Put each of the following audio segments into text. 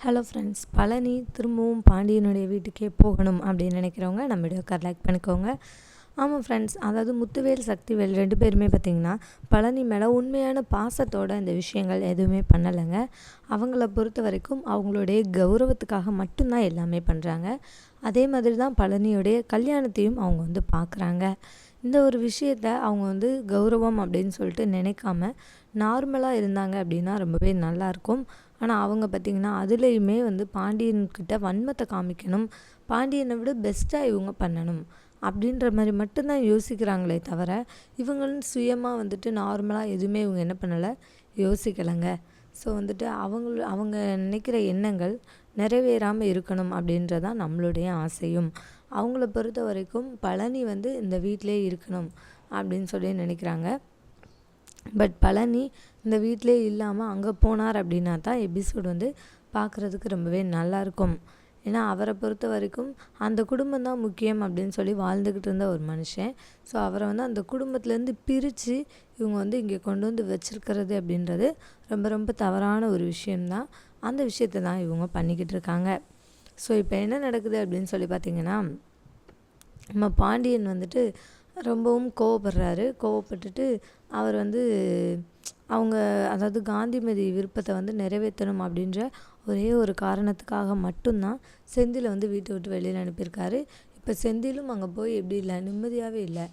Hello friends Palani திரும்பவும் பாண்டியனுடைய வீட்டுக்கே போகணும் அப்படின்னு நினைக்கிறவங்க நம்ம வீடியோக்கார் லைக் பண்ணிக்கோங்க. ஆமாம் ஃப்ரெண்ட்ஸ் அதாவது முத்துவேல் சக்திவேல் ரெண்டு பேருமே பார்த்திங்கன்னா பழனி மேலே உண்மையான பாசத்தோட இந்த விஷயங்கள் எதுவுமே பண்ணலைங்க. அவங்கள பொறுத்த வரைக்கும் அவங்களுடைய கௌரவத்துக்காக மட்டும்தான் எல்லாமே பண்ணுறாங்க அதே மாதிரி தான் பழனியுடைய கல்யாணத்தையும் அவங்க வந்து பார்க்குறாங்க இந்த ஒரு விஷயத்த அவங்க வந்து கௌரவம் அப்படின்னு சொல்லிட்டு நினைக்காம நார்மலாக இருந்தாங்க அப்படின்னா ரொம்பவே நல்லாயிருக்கும் ஆனால் அவங்க பார்த்திங்கன்னா அதுலேயுமே வந்து பாண்டியன்கிட்ட வன்மத்தை காமிக்கணும். பாண்டியனை விட பெஸ்ட்டாக இவங்க பண்ணணும். அப்படின்ற மாதிரி மட்டும்தான் யோசிக்கிறாங்களே தவிர இவங்களும் சுயமாக வந்துட்டு நார்மலாக எதுவுமே இவங்க என்ன பண்ணலை? யோசிக்கலைங்க. ஸோ வந்துட்டு அவங்க அவங்க நினைக்கிற எண்ணங்கள் நிறைவேறாமல் இருக்கணும் அப்படின்றதான் நம்மளுடைய ஆசையும். அவங்கள பொறுத்த வரைக்கும் பழனி வந்து இந்த வீட்டிலே இருக்கணும் அப்படின்னு சொல்லி நினைக்கிறாங்க. பட் பழனி இந்த வீட்டிலே இல்லாமல் அங்கே போனார் அப்படின்னா தான் எபிசோட் வந்து பார்க்குறதுக்கு ரொம்பவே நல்லாயிருக்கும் ஏன்னா அவரை பொறுத்த வரைக்கும் அந்த குடும்பம் தான் முக்கியம் அப்படின்னு சொல்லி வாழ்ந்துக்கிட்டு இருந்த ஒரு மனுஷன். ஸோ அவரை வந்து அந்த குடும்பத்துலேருந்து பிரித்து இவங்க வந்து இங்கே கொண்டு வந்து வச்சுருக்கிறது அப்படின்றது ரொம்ப ரொம்ப தவறான ஒரு விஷயம்தான் அந்த விஷயத்தை தான் இவங்க பண்ணிக்கிட்டு இருக்காங்க. ஸோ இப்போ என்ன நடக்குது அப்படின்னு சொல்லி பார்த்தீங்கன்னா நம்ம பாண்டியன் வந்துட்டு ரொம்பவும் கோவப்படுறாரு. கோவப்பட்டுட்டு அவர் வந்து அவங்க அதாவது காந்திமதி விருப்பத்தை வந்து நிறைவேற்றணும் அப்படின்ற ஒரே ஒரு காரணத்துக்காக மட்டும்தான் செந்திலை வந்து வீட்டை விட்டு வெளியில் அனுப்பியிருக்காரு. இப்போ செந்திலும் அங்கே போய் எப்படி இல்லை நிம்மதியாகவே இல்லை.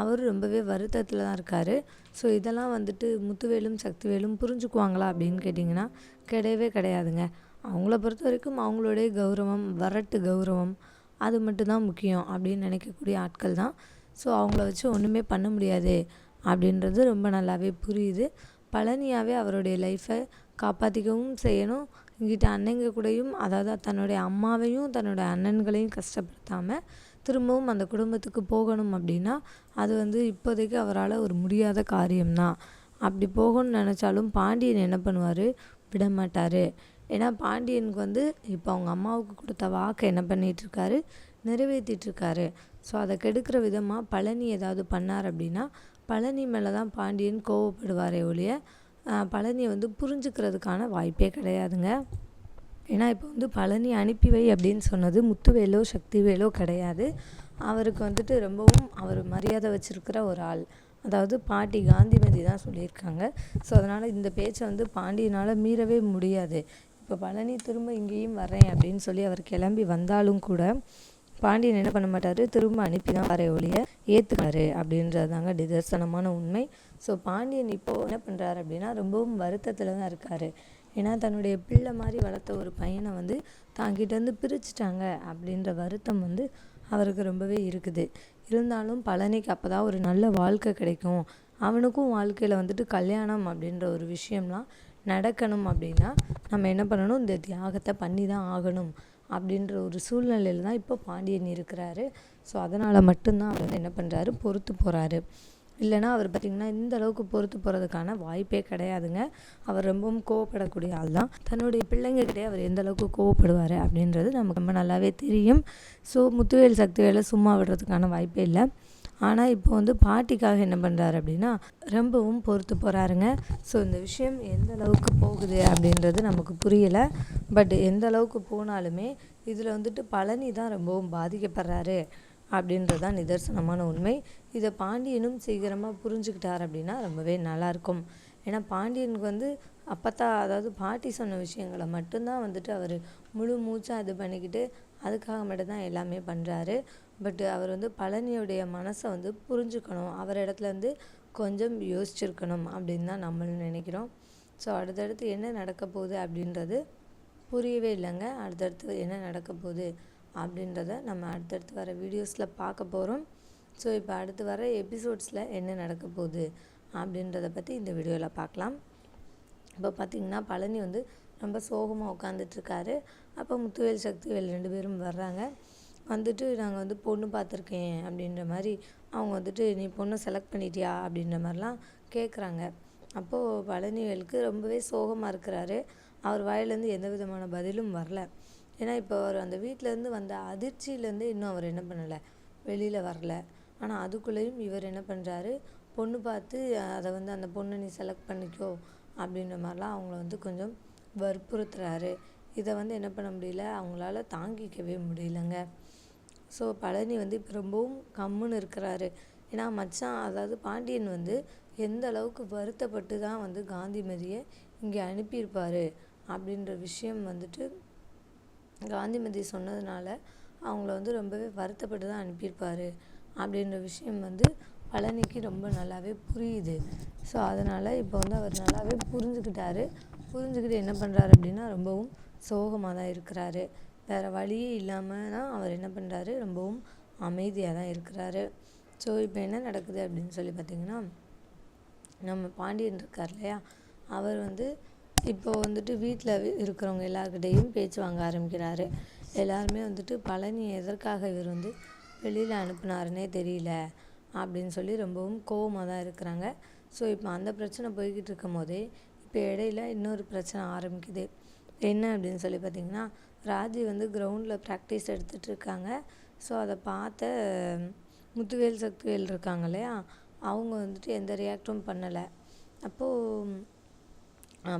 அவரும் ரொம்பவே வருத்தத்தில் தான் இருக்கார். ஸோ இதெல்லாம் வந்துட்டு முத்துவேலும் சக்திவேலும் புரிஞ்சுக்குவாங்களா அப்படின்னு கேட்டிங்கன்னா கிடையவே கிடையாதுங்க. அவங்கள பொறுத்த வரைக்கும் அவங்களுடைய கௌரவம் வரட்டு கௌரவம் அது மட்டும்தான் முக்கியம் அப்படின்னு நினைக்கக்கூடிய ஆட்கள் தான். ஸோ அவங்கள வச்சு ஒன்றுமே பண்ண முடியாது அப்படின்றது ரொம்ப நல்லாவே புரியுது. பழனியாகவே அவருடைய லைஃப்பை காப்பாற்றிக்கவும் செய்யணும். இங்கிட்ட அண்ணங்க கூடயும் அதாவது தன்னுடைய அம்மாவையும் தன்னுடைய அண்ணன்களையும் கஷ்டப்படுத்தாமல் திரும்பவும் அந்த குடும்பத்துக்கு போகணும் அப்படின்னா அது வந்து இப்போதைக்கு அவரால் ஒரு முடியாத காரியம்தான். அப்படி போகணும்னு நினச்சாலும் பாண்டியன் என்ன பண்ணுவார்? விட மாட்டார் ஏன்னா பாண்டியனுக்கு வந்து இப்போ அவங்க அம்மாவுக்கு கொடுத்த வாக்கை என்ன பண்ணிகிட்ருக்காரு நிறைவேற்றிட்டுருக்காரு ஸோ அதை கெடுக்கிற விதமாக பழனி ஏதாவது பண்ணார் அப்படின்னா பழனி மேலே தான் பாண்டியன் கோவப்படுவாரே ஒழிய பழனியை வந்து புரிஞ்சுக்கிறதுக்கான வாய்ப்பே கிடையாதுங்க. ஏன்னா இப்போ வந்து பழனி அனுப்பி வை அப்படின்னு சொன்னது முத்துவேலோ சக்திவேலோ கிடையாது. அவருக்கு வந்துட்டு ரொம்பவும் அவர் மரியாதை வச்சுருக்கிற ஒரு ஆள். அதாவது பாட்டி காந்திமதி தான் சொல்லியிருக்காங்க. ஸோ அதனால் இந்த பேச்சை வந்து பாண்டியனால் மீறவே முடியாது. இப்போ பழனி திரும்ப இங்கேயும் வரேன் அப்படின்னு சொல்லி அவர் கிளம்பி வந்தாலும் கூட பாண்டியன் என்ன பண்ண மாட்டார்? திரும்ப அனுப்பி தான் வர ஒழிய ஏற்றுக்காரு அப்படின்றது தாங்க நிதர்சனமான உண்மை. ஸோ பாண்டியன் இப்போது என்ன பண்ணுறாரு அப்படின்னா ரொம்பவும் வருத்தத்தில் தான் இருக்கார். ஏன்னா தன்னுடைய பிள்ளை மாதிரி வளர்த்த ஒரு பையனை வந்து தாங்கிட்டேருந்து பிரிச்சுட்டாங்க அப்படின்ற வருத்தம் வந்து அவருக்கு ரொம்பவே இருக்குது. இருந்தாலும் பழனிக்கு அப்போ தான் ஒரு நல்ல வாழ்க்கை கிடைக்கும். அவனுக்கும் வாழ்க்கையில் வந்துட்டு கல்யாணம் அப்படின்ற ஒரு விஷயம்லாம் நடக்கணும் அப்படின்னா நம்ம என்ன பண்ணணும்? இந்த தியாகத்தை பண்ணி தான் ஆகணும் அப்படின்ற ஒரு சூழ்நிலையில் தான் இப்போ பாண்டியன் இருக்கிறாரு. ஸோ அதனால் மட்டும்தான் அவர் வந்து என்ன பண்ணுறாரு பொறுத்து போகிறாரு இல்லைனா அவர் பார்த்திங்கன்னா இந்த அளவுக்கு பொறுத்து போகிறதுக்கான வாய்ப்பே கிடையாதுங்க. அவர் ரொம்பவும் கோவப்படக்கூடிய ஆள் தான். தன்னுடைய பிள்ளைங்கக்கிட்டே அவர் எந்த அளவுக்கு கோவப்படுவார் அப்படின்றது நமக்கு ரொம்ப நல்லாவே தெரியும். ஸோ முத்துவேல் சக்திவேலை சும்மா விடுறதுக்கான வாய்ப்பே இல்லை. ஆனால் இப்போ வந்து பாட்டிக்காக என்ன பண்ணுறாரு அப்படின்னா ரொம்பவும் பொறுத்து போகிறாருங்க ஸோ இந்த விஷயம் எந்த அளவுக்கு போகுது அப்படின்றது நமக்கு புரியலை. பட் எந்த அளவுக்கு போனாலுமே இதில் வந்துட்டு பழனி தான் ரொம்பவும் பாதிக்கப்படுறாரு அப்படின்றது தான் நிதர்சனமான உண்மை. இதை பாண்டியனும் சீக்கிரமாக புரிஞ்சுக்கிட்டார் அப்படின்னா ரொம்பவே நல்லாயிருக்கும். ஏன்னா பாண்டியனுக்கு வந்து அப்பத்தா அதாவது பாட்டி சொன்ன விஷயங்களை மட்டும்தான் வந்துட்டு அவர் முழு மூச்சாக இது பண்ணிக்கிட்டு அதுக்காக மட்டும்தான் எல்லாமே பண்ணுறாரு பட் அவர் வந்து பழனியுடைய மனசை வந்து புரிஞ்சுக்கணும். அவர் இடத்துல வந்து கொஞ்சம் யோசிச்சிருக்கணும் அப்படின்னு தான் நம்மளும் நினைக்கிறோம். ஸோ அடுத்தடுத்து என்ன நடக்க போகுது அப்படின்றது புரியவே இல்லைங்க. அடுத்தடுத்து என்ன நடக்க போகுது அப்படின்றத நம்ம அடுத்தடுத்து வர வீடியோஸில் பார்க்க போகிறோம் ஸோ இப்போ அடுத்து வர எபிசோட்ஸில் என்ன நடக்க போகுது அப்படின்றத பற்றி இந்த வீடியோவில் பார்க்கலாம். இப்போ பார்த்திங்கன்னா பழனி வந்து ரொம்ப சோகமாக உட்காந்துட்ருக்காரு அப்போ முத்துவேல் சக்திவேல் ரெண்டு பேரும் வர்றாங்க. வந்துட்டு நாங்கள் வந்து பொண்ணு பார்த்துருக்கேன் அப்படின்ற மாதிரி அவங்க வந்துட்டு நீ பொண்ணை செலக்ட் பண்ணிட்டியா? அப்படின்ற மாதிரிலாம் கேட்குறாங்க அப்போது பழனிவேலுக்கு ரொம்பவே சோகமாக இருக்கிறாரு. அவர் வாயிலேருந்து எந்த விதமான பதிலும் வரல. ஏன்னா இப்போ அவர் அந்த வீட்டிலேருந்து வந்த அதிர்ச்சியிலேருந்து இன்னும் அவர் என்ன பண்ணலை? வெளியில் வரல. ஆனால் அதுக்குள்ளேயும் இவர் என்ன பண்ணுறாரு பொண்ணு பார்த்து அதை வந்து அந்த பொண்ணை நீ செலக்ட் பண்ணிக்கோ அப்படின்ற மாதிரிலாம் அவங்கள வந்து கொஞ்சம் வற்புறுத்துறாரு. இதை வந்து என்ன பண்ண முடியல? அவங்களால தாங்கிக்கவே முடியலங்க. ஸோ பழனி வந்து இப்போ ரொம்பவும் கம்முன்னு இருக்கிறாரு. ஏன்னா மச்சான் அதாவது பாண்டியன் வந்து எந்த அளவுக்கு வருத்தப்பட்டு தான் வந்து காந்திமதியை இங்கே அனுப்பியிருப்பார் அப்படின்ற விஷயம் வந்துட்டு காந்திமதி சொன்னதுனால அவங்கள வந்து ரொம்பவே வருத்தப்பட்டு தான் அனுப்பியிருப்பார் அப்படின்ற விஷயம் வந்து பழனிக்கு ரொம்ப நல்லாவே புரியுது. ஸோ அதனால் இப்போ வந்து அவர் நல்லாவே புரிஞ்சுக்கிட்டாரு. புரிஞ்சுக்கிட்டு என்ன பண்ணுறாரு அப்படின்னா ரொம்பவும் சோகமாக தான் இருக்கிறாரு. வேறு வழியே இல்லாமல் தான் அவர் என்ன பண்ணுறாரு ரொம்பவும் அமைதியாக தான் இருக்கிறாரு. ஸோ இப்போ என்ன நடக்குது அப்படின்னு சொல்லி பார்த்தீங்கன்னா நம்ம பாண்டியன் இருக்கார் இல்லையா? அவர் வந்து இப்போ வந்துட்டு வீட்டில் இருக்கிறவங்க எல்லாருக்கிட்டேயும் பேச்சு வாங்க ஆரம்பிக்கிறாரு. எல்லாருமே வந்துட்டு பழனி எதற்காக இவர் வந்து வெளியில் அனுப்புனாருன்னே தெரியல அப்படின்னு சொல்லி ரொம்பவும் கோவமாக தான் இருக்கிறாங்க. ஸோ இப்போ அந்த பிரச்சனை போய்கிட்டு இருக்கும் போதே இப்போ இடையில இன்னொரு பிரச்சனை ஆரம்பிக்குது. என்ன அப்படின்னு சொல்லி பார்த்தீங்கன்னா ராஜி வந்து கிரவுண்டில் ப்ராக்டிஸ் எடுத்துகிட்டு இருக்காங்க ஸோ அதை பார்த்த முத்துவேல் சக்திவேல் இருக்காங்க இல்லையா? அவங்க வந்துட்டு எந்த ரியாக்டும் பண்ணலை. அப்போது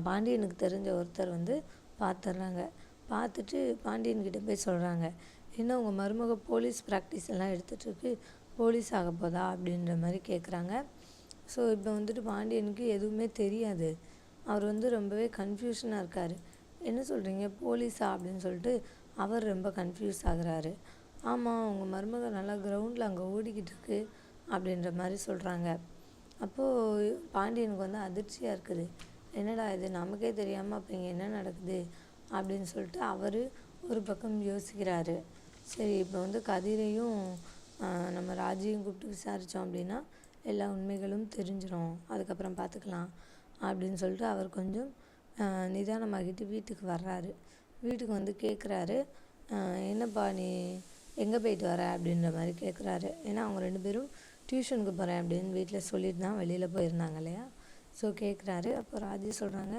பாண்டியனுக்கு தெரிஞ்ச ஒருத்தர் வந்து பார்த்துட்றாங்க பார்த்துட்டு பாண்டியன்கிட்ட போய் சொல்கிறாங்க என்ன உங்கள் மருமக போலீஸ் ப்ராக்டிஸ் எல்லாம் எடுத்துகிட்ருக்கு போலீஸ் ஆக போதா? அப்படின்ற மாதிரி கேட்குறாங்க ஸோ இப்போ வந்துட்டு பாண்டியனுக்கு எதுவுமே தெரியாது. அவர் வந்து ரொம்பவே கன்ஃபியூஷனாக இருக்கார். என்ன சொல்கிறீங்க போலீஸா அப்படின்னு சொல்லிட்டு அவர் ரொம்ப கன்ஃபியூஸ் ஆகுறாரு. ஆமாம் உங்கள் மருமக நல்லா கிரவுண்டில் அங்கே ஓடிக்கிட்டு இருக்கு அப்படின்ற மாதிரி சொல்கிறாங்க அப்போது பாண்டியனுக்கு வந்து அதிர்ச்சியாக இருக்குது. என்னடா இது? நமக்கே தெரியாமல் அப்போ இங்கே என்ன நடக்குது? அப்படின்னு சொல்லிட்டு அவர் ஒரு பக்கம் யோசிக்கிறாரு. சரி இப்போ வந்து கதிரையும் நம்ம ராஜியும் கூப்பிட்டு விசாரித்தோம் அப்படின்னா எல்லா உண்மைகளும் தெரிஞ்சிடும் அதுக்கப்புறம் பார்த்துக்கலாம் அப்படின்னு சொல்லிட்டு அவர் கொஞ்சம் நிதானமாகிட்டு வீட்டுக்கு வர்றாரு. வீட்டுக்கு வந்து கேட்குறாரு என்னப்பா நீ எங்கே போயிட்டு வர? அப்படின்ற மாதிரி கேட்குறாரு ஏன்னா அவங்க ரெண்டு பேரும் டியூஷனுக்கு போகிறேன் அப்படின்னு வீட்டில் சொல்லிட்டு தான் வெளியில் போயிருந்தாங்க இல்லையா? ஸோ கேட்குறாரு அப்போ ராஜி சொல்கிறாங்க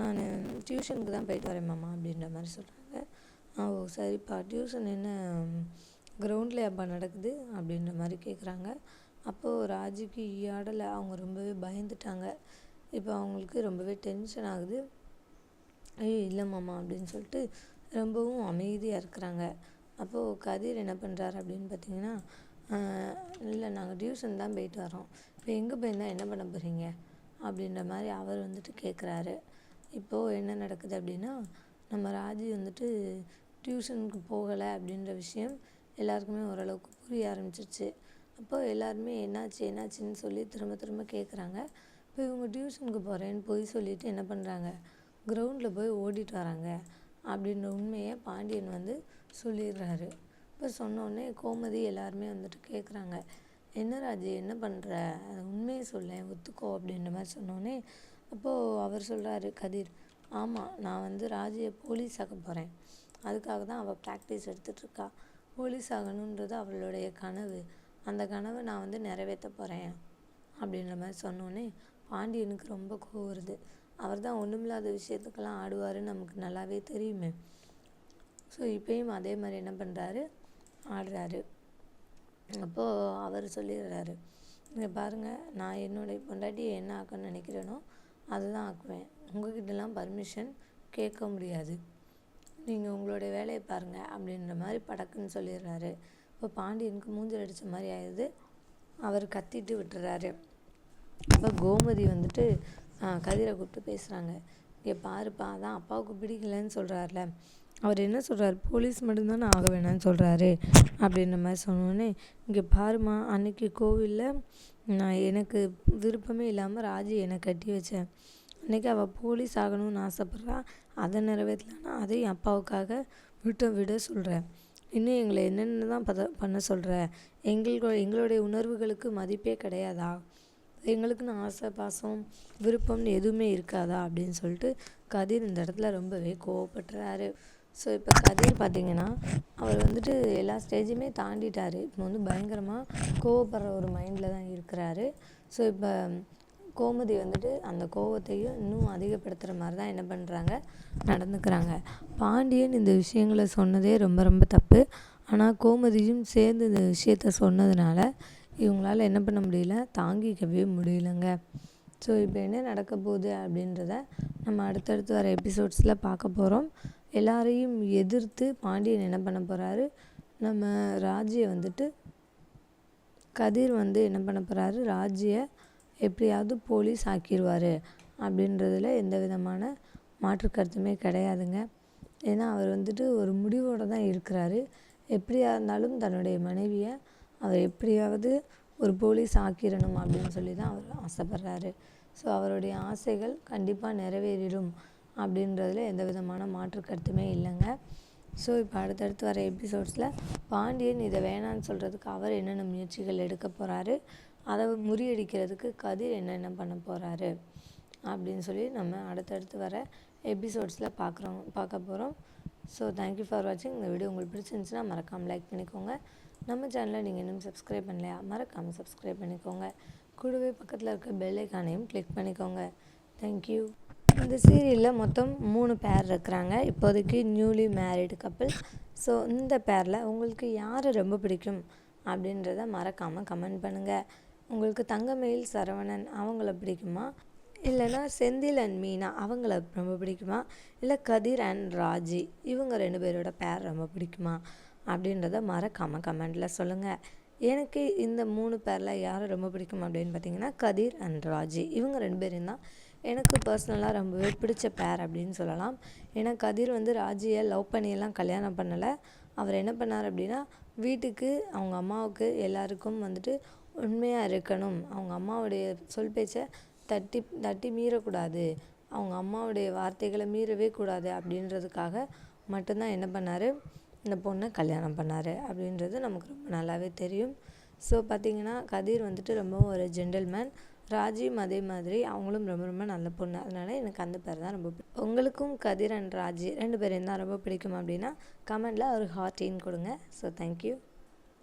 நான் டியூஷனுக்கு தான் போயிட்டு வரேன் மாமா அப்படின்ற மாதிரி சொல்கிறாங்க ஓ சரிப்பா. டியூஷன் என்ன கிரவுண்ட்லையாப்பா அப்பா நடக்குது? அப்படின்ற மாதிரி கேட்குறாங்க அப்போது ராஜிக்கு ஈயாடலை அவங்க ரொம்பவே பயந்துட்டாங்க. இப்போ அவங்களுக்கு ரொம்பவே டென்ஷன் ஆகுது. ஐயோ இல்லை மாமா அப்படின்னு சொல்லிட்டு ரொம்பவும் அமைதியாக இருக்கிறாங்க. அப்போது கதிர் என்ன பண்ணுறாரு அப்படின்னு பார்த்தீங்கன்னா இல்லை நாங்கள் டியூஷன் தான் போயிட்டு வரோம் இப்போ எங்கே போயிருந்தால் என்ன பண்ண போகிறீங்க அப்படின்ற மாதிரி அவர் வந்துட்டு கேட்குறாரு இப்போது என்ன நடக்குது அப்படின்னா நம்ம ராஜி வந்துட்டு டியூஷனுக்கு போகலை அப்படின்ற விஷயம் எல்லாருக்குமே ஓரளவுக்கு புரிய ஆரம்பிச்சிருச்சு. அப்போது எல்லாருமே என்னாச்சு என்னாச்சுன்னு சொல்லி திரும்ப திரும்ப கேட்குறாங்க இவங்க டியூஷனுக்கு போகிறேன்னு போய் சொல்லிவிட்டு என்ன பண்ணுறாங்க கிரவுண்டில் போய் ஓடிட்டு வராங்க. அப்படின்ற உண்மையை பாண்டியன் வந்து சொல்லிடுறாரு. இப்போ சொன்னோடனே கோமதி எல்லாருமே வந்துட்டு கேட்குறாங்க என்ன ராஜி என்ன பண்ணுற அது உண்மையை சொல்ல ஒத்துக்கோ அப்படின்ற மாதிரி சொன்னோடனே அப்போது அவர் சொல்கிறாரு கதிர் ஆமாம் நான் வந்து ராஜியை போலீஸ் ஆக போகிறேன் அதுக்காக தான் அவள் ப்ராக்டிஸ் எடுத்துகிட்ருக்கா போலீஸ் ஆகணுன்றது அவளுடைய கனவு. அந்த கனவை நான் வந்து நிறைவேற்ற போகிறேன் அப்படின்ற மாதிரி சொன்னோன்னே பாண்டியனுக்கு ரொம்ப கோவம் வருது. அவர் தான் ஒன்றுமில்லாத விஷயத்துக்கெல்லாம் ஆடுவாருன்னு நமக்கு நல்லாவே தெரியுமே. ஸோ இப்பயும் அதே மாதிரி என்ன பண்ணுறாரு ஆடுறாரு. அப்போது அவர் சொல்லிடுறாரு இங்கே பாருங்கள் நான் என்னுடைய பொண்டாட்டியை என்ன ஆக்கணும்னு நினைக்கிறேனோ அதுதான் ஆக்குவேன். உங்ககிட்டலாம் பர்மிஷன் கேட்க முடியாது. நீங்கள் உங்களுடைய வேலையை பாருங்கள் அப்படின்ற மாதிரி படக்குன்னு சொல்லிடுறாரு. இப்போ பாண்டியனுக்கு மூஞ்சல் அடித்த மாதிரி ஆயிடுது. அவர் கத்திட்டு விட்டுறாரு. அப்போ கோமதி வந்துட்டு கதிரை கூப்பிட்டு பேசுகிறாங்க இங்கே பாருப்பா அதான் அப்பாவுக்கு பிடிக்கலன்னு சொல்கிறார்ல அவர் என்ன சொல்கிறார் போலீஸ் மட்டும்தானே ஆக வேணாம்னு சொல்கிறாரு அப்படின்ற மாதிரி சொன்னோடனே இங்கே பாருமா அன்னைக்கு கோவிலில் நான் எனக்கு விருப்பமே இல்லாமல் ராஜி என்னை கட்டி வச்சேன். அன்றைக்கி அவள் போலீஸ் ஆகணும்னு ஆசைப்பட்றா. அதை நிறைவேற்றலன்னா அதையும் அப்பாவுக்காக விட்டு விட சொல்கிறேன் இன்னும் எங்களை என்னென்ன தான் பத பண்ண சொல்கிற எங்களுக்கு எங்களுடைய உணர்வுகளுக்கு மதிப்பே கிடையாதா? எங்களுக்குன்னு ஆசை பாசம் விருப்பம்னு எதுவுமே இருக்காதா அப்படின்னு சொல்லிட்டு கதிர் இந்த இடத்துல ரொம்பவே கோவப்படுறாரு ஸோ இப்போ கதிர் பார்த்தீங்கன்னா அவர் வந்துட்டு எல்லா ஸ்டேஜுமே தாண்டிட்டார். இப்போ வந்து பயங்கரமாக கோவப்படுற ஒரு மைண்டில் தான் இருக்கிறாரு. ஸோ இப்போ கோமதி வந்துட்டு அந்த கோவத்தையும் இன்னும் அதிகப்படுத்துகிற மாதிரி தான் என்ன பண்ணுறாங்க நடந்துக்கிறாங்க. பாண்டியன் இந்த விஷயங்களை சொன்னதே ரொம்ப ரொம்ப தப்பு. ஆனால் கோமதியும் சேர்ந்து இந்த விஷயத்த சொன்னதுனால இவங்களால் என்ன பண்ண முடியல? தாங்கிக்கவே முடியலங்க. ஸோ இப்போ என்ன நடக்க போகுது அப்படின்றத நம்ம அடுத்தடுத்து வர எபிசோட்ஸில் பார்க்க போகிறோம் எல்லாரையும் எதிர்த்து பாண்டியன் என்ன பண்ண போகிறாரு நம்ம ராஜியை வந்துட்டு கதிர் வந்து என்ன பண்ண போகிறாரு ராஜியை எப்படியாவது போலீஸ் ஆக்கிடுவார் அப்படின்றதுல எந்த விதமான மாற்று கருத்துமே கிடையாதுங்க. ஏன்னா அவர் வந்துட்டு ஒரு முடிவோடு தான் இருக்கிறாரு. எப்படியா இருந்தாலும் தன்னுடைய மனைவியை அவர் எப்படியாவது ஒரு போலீஸ் ஆக்கிடணும் அப்படின்னு சொல்லி தான் அவர் ஆசைப்பட்றாரு. ஸோ அவருடைய ஆசைகள் கண்டிப்பாக நிறைவேறிடும் அப்படின்றதுல எந்த விதமான மாற்று கருத்துமே இல்லைங்க. ஸோ இப்போ அடுத்தடுத்து வர எபிசோட்ஸில் பாண்டியன் இதை வேணான்னு சொல்கிறதுக்கு அவர் என்னென்ன முயற்சிகள் எடுக்க போகிறாரு அதை முறியடிக்கிறதுக்கு கதிர் என்னென்ன பண்ண போகிறாரு அப்படின்னு சொல்லி நம்ம அடுத்தடுத்து வர எபிசோட்ஸில் பார்க்குறோம் பார்க்க போகிறோம் ஸோ தேங்க்யூ ஃபார் வாட்சிங் இந்த வீடியோ உங்களுக்கு பிடிச்சிருந்துச்சுன்னா மறக்காமல் லைக் பண்ணிக்கோங்க. நம்ம சேனலை நீங்கள் இன்னும் சப்ஸ்கிரைப் பண்ணலையா? மறக்காமல் சப்ஸ்கிரைப் பண்ணிக்கோங்க. கூடவே பக்கத்தில் இருக்க பெல்லைக்கானையும் கிளிக் பண்ணிக்கோங்க. தேங்க்யூ இந்த சீரியலில் மொத்தம் மூணு பேர் இருக்கிறாங்க. இப்போதைக்கு நியூலி மேரிடு கப்பிள் ஸோ இந்த பேரில் உங்களுக்கு யாரை ரொம்ப பிடிக்கும் அப்படின்றத மறக்காமல் கமெண்ட் பண்ணுங்கள் உங்களுக்கு தங்கமயில் சரவணன் அவங்கள பிடிக்குமா? இல்லைன்னா செந்தில் அண்ட் மீனா அவங்கள ரொம்ப பிடிக்குமா? இல்லை கதிர் அண்ட் ராஜி இவங்க ரெண்டு பேரோட பேர் ரொம்ப பிடிக்குமா? அப்படின்றத மறக்காமல் கமெண்டில் சொல்லுங்கள் எனக்கு இந்த மூணு பேரில் யாரை ரொம்ப பிடிக்கும் அப்படின்னு பார்த்தீங்கன்னா கதிர் அண்ட் ராஜி. இவங்க ரெண்டு பேரும் தான் எனக்கு பர்சனலாக ரொம்பவே பிடிச்ச பேர் அப்படின்னு சொல்லலாம். ஏன்னா கதிர் வந்து ராஜியை லவ் பண்ணியெல்லாம் கல்யாணம் பண்ணலை. அவர் என்ன பண்ணார் அப்படின்னா வீட்டுக்கு அவங்க அம்மாவுக்கு எல்லாருக்கும் வந்துட்டு உண்மையாக இருக்கணும். அவங்க அம்மாவுடைய சொல் பேச்சை தட்டி தட்டி மீறக்கூடாது. அவங்க அம்மாவுடைய வார்த்தைகளை மீறவே கூடாது அப்படின்றதுக்காக மட்டும்தான் என்ன பண்ணார்? இந்த பொண்ணை கல்யாணம் பண்ணார் அப்படின்றது நமக்கு ரொம்ப நல்லாவே தெரியும். ஸோ பார்த்திங்கன்னா கதிர் வந்துட்டு ரொம்பவும் ஒரு ஜென்டில்மேன் ராஜியும் அதே மாதிரி அவங்களும் ரொம்ப ரொம்ப நல்ல பொண்ணு. அதனால் எனக்கு அந்த பேர் தான் ரொம்ப பிடிக்கும். உங்களுக்கும் கதிர் அண்ட் ராஜி ரெண்டு பேரையும் தான் ரொம்ப பிடிக்கும் அப்படின்னா கமெண்டில் ஒரு ஹார்ட்டின்னு கொடுங்க. So thank you